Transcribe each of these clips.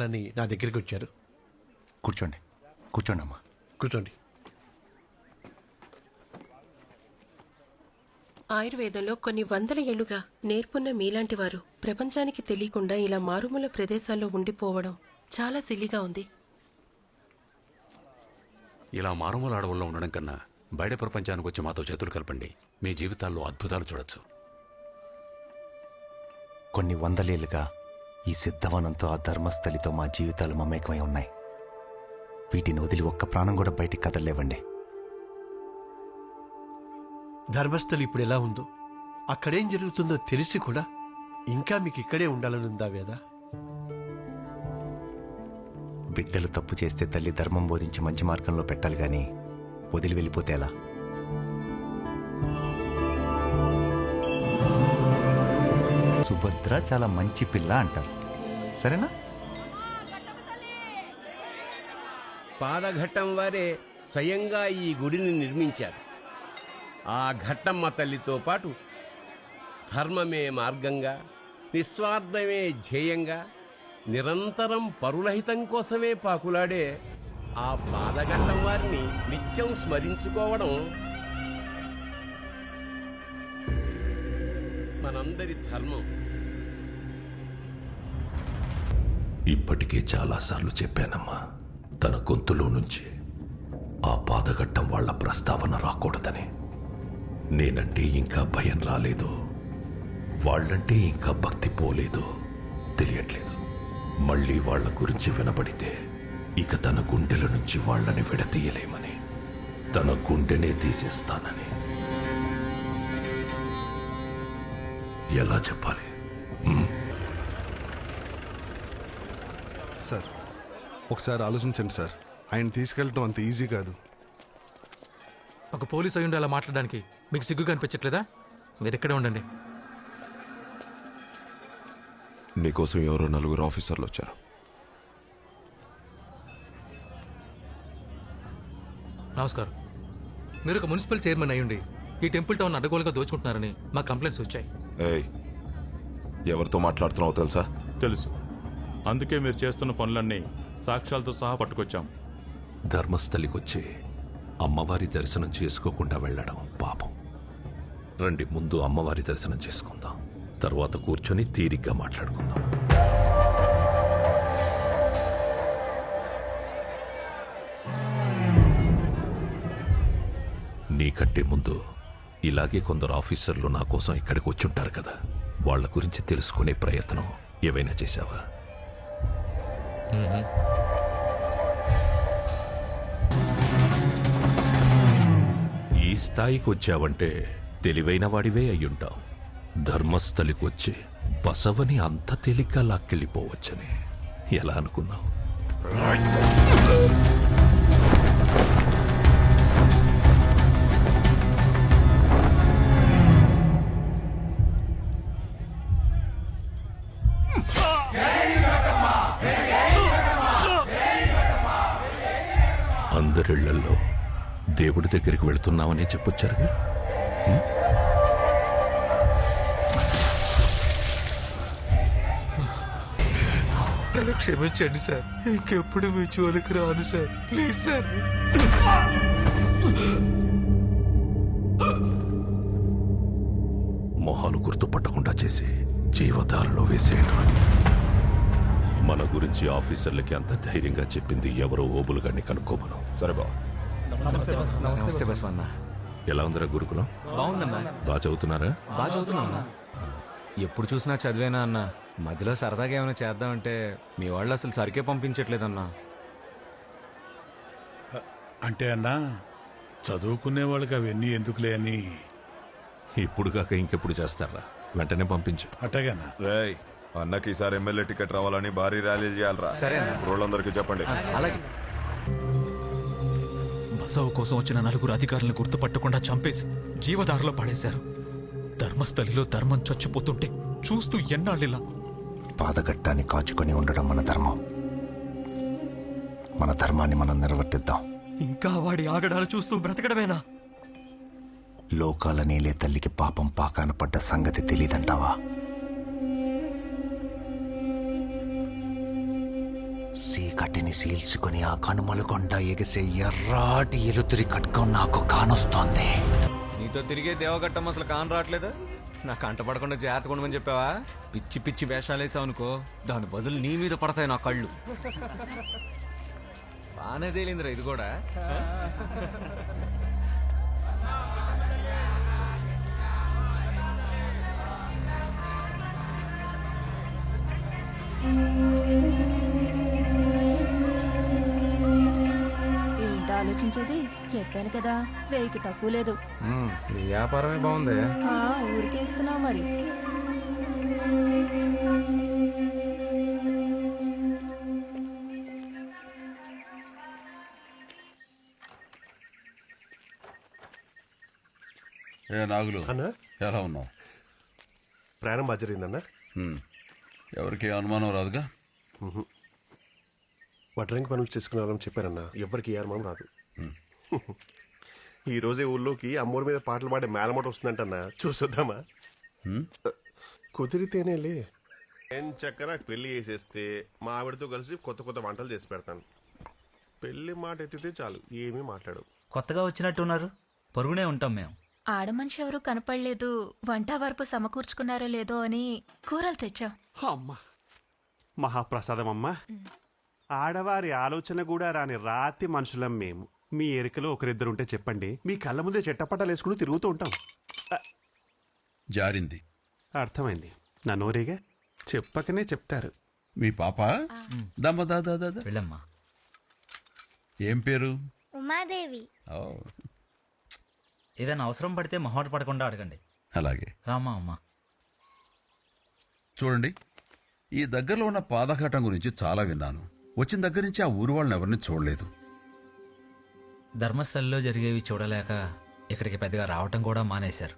అని నా దగ్గరికి వచ్చారు. కూర్చోండి. కూర్చోండి అమ్మా కూర్చోండి. ఆయుర్వేదంలో కొన్ని వందల ఏళ్ళుగా నేర్పున్న మీలాంటి వారు ప్రపంచానికి తెలియకుండా ఇలా మారుమూల ప్రదేశాల్లో ఉండిపోవడం చాలా సిల్లిగా ఉంది. ఇలా మారుమూల అడవుల్లో ఉండడం కన్నా బయట ప్రపంచానికి వచ్చి మాతో చేతులు కలపండి. మీ జీవితాల్లో అద్భుతాలు చూడొచ్చు. కొన్ని వందలేళ్ళుగా ఈ సిద్ధవనంతో ఆ ధర్మస్థలితో మా జీవితాలు మమేకమై ఉన్నాయి. వీటిని వదిలి ఒక్క ప్రాణం కూడా బయటికి కదలలేవండి. ధర్మస్థలి ఇప్పుడు ఎలా ఉందో అక్కడేం జరుగుతుందో తెలిసి కూడా ఇంకా మీకు ఇక్కడే ఉండాలని ఉందా వేదా? బిడ్డలు తప్పు చేస్తే తల్లి ధర్మం బోధించి మంచి మార్గంలో పెట్టాలి గాని వదిలి వెళ్ళిపోతే ఎలా? సుభద్ర చాలా మంచి పిల్ల అంటారు. సరేనా? పాదఘట్టం వారే స్వయంగా ఈ గుడిని నిర్మించారు. ఆ ఘట్టమ్మ తల్లితో పాటు ధర్మమే మార్గంగా నిస్వార్థమే ధ్యేయంగా నిరంతరం పరులహితం కోసమే పాకులాడే ఆ పాదఘట్టం వారిని నిత్యం స్మరించుకోవడం మనందరి ధర్మం. ఇప్పటికే చాలాసార్లు చెప్పానమ్మా తన గొంతులో నుంచి ఆ పాదఘట్టం వాళ్ళ ప్రస్తావన రాకూడదని. నేనంటే ఇంకా భయం రాలేదు వాళ్ళంటే ఇంకా భక్తి పోలేదు తెలియట్లేదు. మళ్ళీ వాళ్ళ గురించి వినబడితే ఇక తన గుండెల నుంచి వాళ్ళని విడతీయలేమని తన గుండెనే తీసేస్తానని. ఎలా చెప్పాలి సార్ ఒకసారి ఆలోచించండి సార్. ఆయన తీసుకెళ్ళటం అంత ఈజీ కాదు. ఒక పోలీస్ అయ్యుండి అలా మాట్లాడడానికి మీకు సిగ్గుగా అనిపించట్లేదా? మీరు ఇక్కడే ఉండండి. నీకోసం ఎవరో నలుగురు ఆఫీసర్లు వచ్చారు. నమస్కారం. మీరు ఒక మున్సిపల్ చైర్మన్ అయ్యుండి ఈ టెంపుల్ టౌన్ అడ్డగోలుగా దోచుకుంటున్నారని మా కంప్లైంట్స్ వచ్చాయి. ఏయ్ ఎవరితో మాట్లాడుతున్నావో తెలుసా? తెలుసు. అందుకే మీరు చేస్తున్న పనులన్నీ సాక్ష్యాలతో సహా పట్టుకొచ్చాం. ధర్మస్థలికొచ్చి అమ్మవారి దర్శనం చేసుకోకుండా వెళ్ళడం పాపం. రండి ముందు అమ్మవారి దర్శనం చేసుకుందాం. తర్వాత కూర్చొని తీరిగ్గా మాట్లాడుకుందాం. నీకంటే ముందు ఇలాగే కొందరు ఆఫీసర్లు నా కోసం ఇక్కడికి వచ్చుంటారు కదా. వాళ్ళ గురించి తెలుసుకునే ప్రయత్నం ఏవైనా చేశావా? ఈ స్థాయికి వచ్చావంటే తెలివైన వాడివే అయ్యుంటావు. ధర్మస్థలికి వచ్చి బసవని అంత తేలిగ్గా లాక్కెళ్ళిపోవచ్చని. ఎలా అనుకున్నావు? అందరిళ్ళలో దేవుడి దగ్గరికి వెళుతున్నామనే చెప్పొచ్చారుగా? నన్ను క్షమించండి సార్. ఇంకెప్పుడు మీ జోలికి రాను సార్. Please sir. మొహాలు గుర్తుపట్టకుండా చేసి జీవధారలో వేసేయడం. మన గురించి ఆఫీసర్లకి అంత ధైర్యంగా చెప్పింది ఎవరో ఓబులుగాన్ని కనుక్కోమను. సరే బా నమస్తే బసవన్న ఎలా ఉందిరా గురుకులం? బాగుందన్నా. బాగా చదువుతున్నారా? బాగా చదువుతున్నా ఎప్పుడు చూసినా చదివేనా అన్న? మధ్యలో సరదాగా ఏమైనా చేద్దామంటే మీ వాళ్ళు అసలు సరికే పంపించట్లేదన్నా. అంటే అన్నా చదువుకునే వాళ్ళకి అవన్నీ ఎందుకులే అని. ఇప్పుడు కాక ఇంకెప్పుడు చేస్తారా? వెంటనే పంపించు. అట్టగానా రేయ్ అన్నకి ఈసారి ఎమ్మెల్యే టికెట్ రావాలని భారీ ర్యాలీలు చేయాలరా. సరే. రోజులందరికీ చెప్పండి. అలాగే. బసవ కోసం వచ్చిన నలుగురు అధికారులను గుర్తుపట్టకుండా చంపేసి జీవదారిలో పడేశారు. ధర్మస్థలిలో ధర్మం చచ్చిపోతుంటే చూస్తూ ఎన్నాళ్ళిలా? పాదఘట్టాన్ని కాచుకొని ఉండడం మన ధర్మం. మన ధర్మాన్ని మనం నిర్వర్తిద్దాం. ఇంకా వాడి ఆగడాలు చూస్తూ బ్రతకడమేనా? లోకాల నేలే తల్లికి పాపం పాకాన పడ్డ సంగతి తెలియదంటావా సీకటిని సీల్చుకుని ఆ కనుమలు కొండ ఎగిసే ఎర్రాటి ఎలుతురి కట్టుకొని నాకు కానొస్తోంది. నీతో తిరిగే దేవగట్టం అసలు కాను రావట్లేదు? నాకు కంట పడకుండా ఉండమని చెప్పావా? పిచ్చి పిచ్చి వేషాలు వేసావు అనుకో దాని బదులు నీ మీద పడతాయి నా కళ్ళు. బాగానే తేలిందిరా ఇది కూడా. ఆలోచించేది చెప్పాను కదా వెయ్యికి తక్కువ లేదు. నీ వ్యాపారమే బాగుంది. ఆ, ఊరికే ఇస్తున్నావు మరి. ఏ నాగులు అన్నా? ఎలా ఉన్నావు? ప్రయాణం బాగా జరిగిందన్నా? ఎవరికి అనుమానం రాదుగా? వడ్రంగి పనులు చేసుకునే వాళ్ళని చెప్పారన్నా. ఎవరికి ఏ అనుమానం రాదు. ఈ రోజే ఊళ్ళోకి అమ్మోరి మీద పాటలు పాడే మేలమోట వస్తుందంటన్నా. చూసొద్దామా? కుదిరితేనేలే. ఏం చక్క నాకు పెళ్ళి చేసేస్తే మా ఆవిడతో కలిసి కొత్త కొత్త వంటలు చేసి పెడతాను. పెళ్ళి మాట ఎత్తితే చాలు ఏమీ మాట్లాడు కొత్తగా వచ్చినట్టున్నారు. పొరుగునే ఉంటాం మేము. ఆడమనిషి ఎవరు కనపడలేదు. వంట వరపు సమకూర్చుకున్నారో లేదో అని కూరలు తెచ్చాం. అమ్మ మహాప్రసాదం అమ్మ. ఆడవారి ఆలోచన కూడా రాని రాతి మనుషులం మేము. మీ ఎరికలో ఒకరిద్దరు ఉంటే చెప్పండి. మీ కళ్ళ ముందే చెట్టపట్టాలు వేసుకుని తిరుగుతూ ఉంటాం. జారింది. అర్థమైంది. నా నోరేగా? చెప్పకనే చెప్తారు. మీ పాప? దమ్మ దా దా దా దా. వెళ్ళమ్మా. ఏం పేరు? ఉమాదేవి. ఓ, ఏదైనా అవసరం పడితే మొహమాట పడకుండా అడగండి. అలాగే. రామా అమ్మా. చూడండి ఈ దగ్గరలో ఉన్న పాదఘాటం గురించి చాలా విన్నాను. వచ్చిన దగ్గర నుంచి ఆ ఊరు వాళ్ళని ఎవరిని చూడలేదు. ధర్మస్థలిలో జరిగేవి చూడలేక ఇక్కడికి పెద్దగా రావటం కూడా మానేశారు.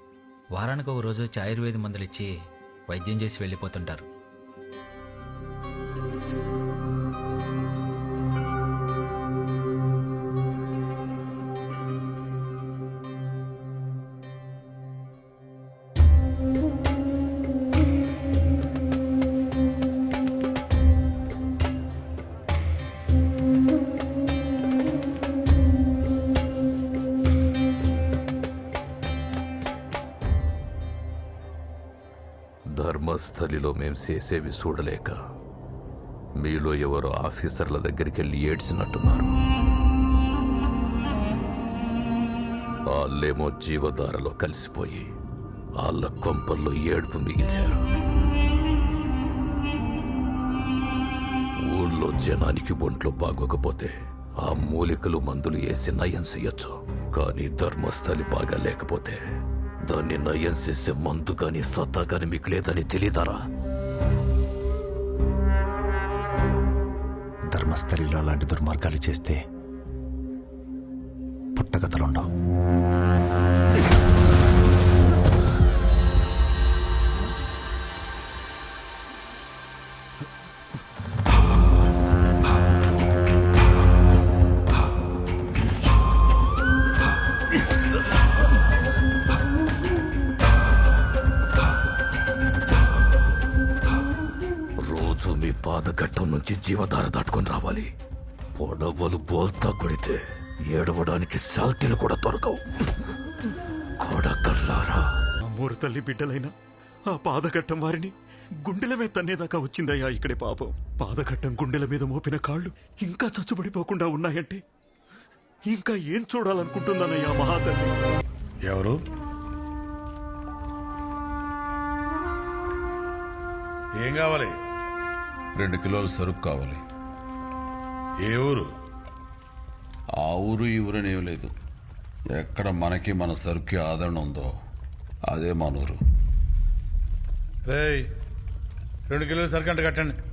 వారానికి ఒక రోజు ఆయుర్వేద మందులు ఇచ్చి వైద్యం చేసి వెళ్ళిపోతుంటారు. ధర్మస్థలిలో మేం చేసేవి చూడలేక మీలో ఎవరో ఆఫీసర్ల దగ్గరికి వెళ్ళి ఏడ్చినట్టున్నారు. వాళ్ళేమో జీవధారలో కలిసిపోయి వాళ్ళ కొంపల్లో ఏడుపు మిగిల్చారు. ఊళ్ళో జనానికి ఒంట్లో బాగోకపోతే ఆ మూలికలు మందులు వేసి నయం చెయ్యొచ్చు. కానీ ధర్మస్థలి బాగా లేకపోతే దాన్ని నయం చేసే మందు కానీ సత్తా కానీ మీకు లేదని తెలియదారా ధర్మస్థలిలో అలాంటి దుర్మార్గాలు చేస్తే పుట్టగతలుండవు. నుంచి జీవధార దాటుకొని రావాలి. పొడవలు బోల్తా కొడితే ఏడవడానికి శాల్తీలు కూడా దొరకవు. కొడకల్లారా అమ్మోరు తల్లి బిడ్డలైన ఆ పాదఘట్టం వారిని గుండెల మీద తన్నేదాకా వచ్చిందయ్యా ఇక్కడే పాపం. పాదఘట్టం గుండెల మీద మోపిన కాళ్ళు ఇంకా చచ్చుబడిపోకుండా ఉన్నాయంటే ఇంకా ఏం చూడాలనుకుంటుందన్నయ్యా మహాతల్లి? ఎవరు? ఏం కావాలి? రెండు కిలోల సరుకు కావాలి. ఏ ఊరు? ఆ ఊరు ఈ ఊరు అనేవి లేదు. ఎక్కడ మనకి మన సరుకు ఆదరణ ఉందో అదే మన ఊరు. రేయ్ రెండు కిలోల సరుకు అంటే కట్టండి.